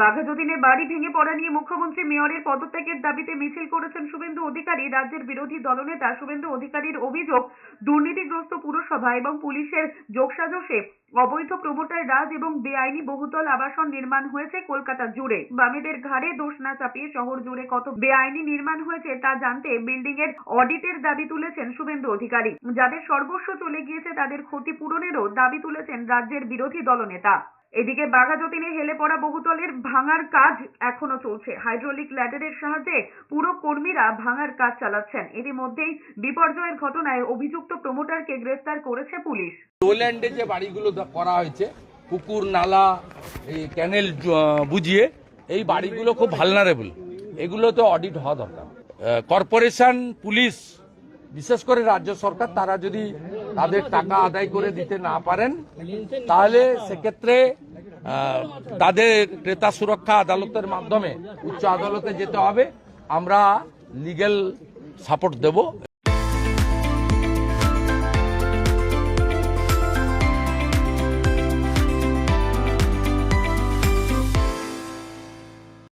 বাঘাযতীনে বাড়ি ভেঙে পড়া নিয়ে মুখ্যমন্ত্রী মেয়রের পদত্যাগের দাবিতে মিছিল করেছেন শুভেন্দু অধিকারী। রাজ্যের বিরোধী দলনেতা শুভেন্দু অধিকারীর অভিযোগ, দুর্নীতিগ্রস্ত পুরসভা এবং পুলিশের যোগসাজশে অবৈধ প্রমোটার রাজ এবং বেআইনি বহুতল আবাসন নির্মাণ হয়েছে কলকাতা জুড়ে। বামেদের ঘাড়ে দোষ না চাপিয়ে শহর জুড়ে কত বেআইনি নির্মাণ হয়েছে তা জানতে বিল্ডিং এর অডিটের দাবি তুলেছেন শুভেন্দু অধিকারী। যাদের সর্বস্ব চলে গিয়েছে তাদের ক্ষতিপূরণেরও দাবি তুলেছেন রাজ্যের বিরোধী দলনেতা। এদিকে বাঘাযতীনে হেলে পড়া বহুতলের ভাঙার কাজ এখনও চলছে। হাইড্রোলিক ল্যাডারের সাহায্যে পুরো কর্মীরা ভাঙার কাজ চালাচ্ছেন। এরই মধ্যেই বিপর্যয়ের ঘটনায় অভিযুক্ত প্রমোটারকে গ্রেফতার করেছে পুলিশ। লোল্যান্ডে যে বাড়িগুলো করা হয়েছে, পুকুর, নালা, এই ক্যানেল বুঝিয়ে, এই বাড়িগুলো খুব ভালনারেবল এগুলো তো অডিট হওয়া দরকার। কর্পোরেশন পুলিশ বিশেষ করে রাজ্য সরকার, তারা যদি তাদের টাকা আদায় করে দিতে না পারেন, তাহলে সেক্ষেত্রে তাদের ক্রেতা সুরক্ষা আদালতের মাধ্যমে উচ্চ আদালতে যেতে হবে। আমরা লিগেল সাপোর্ট দেব।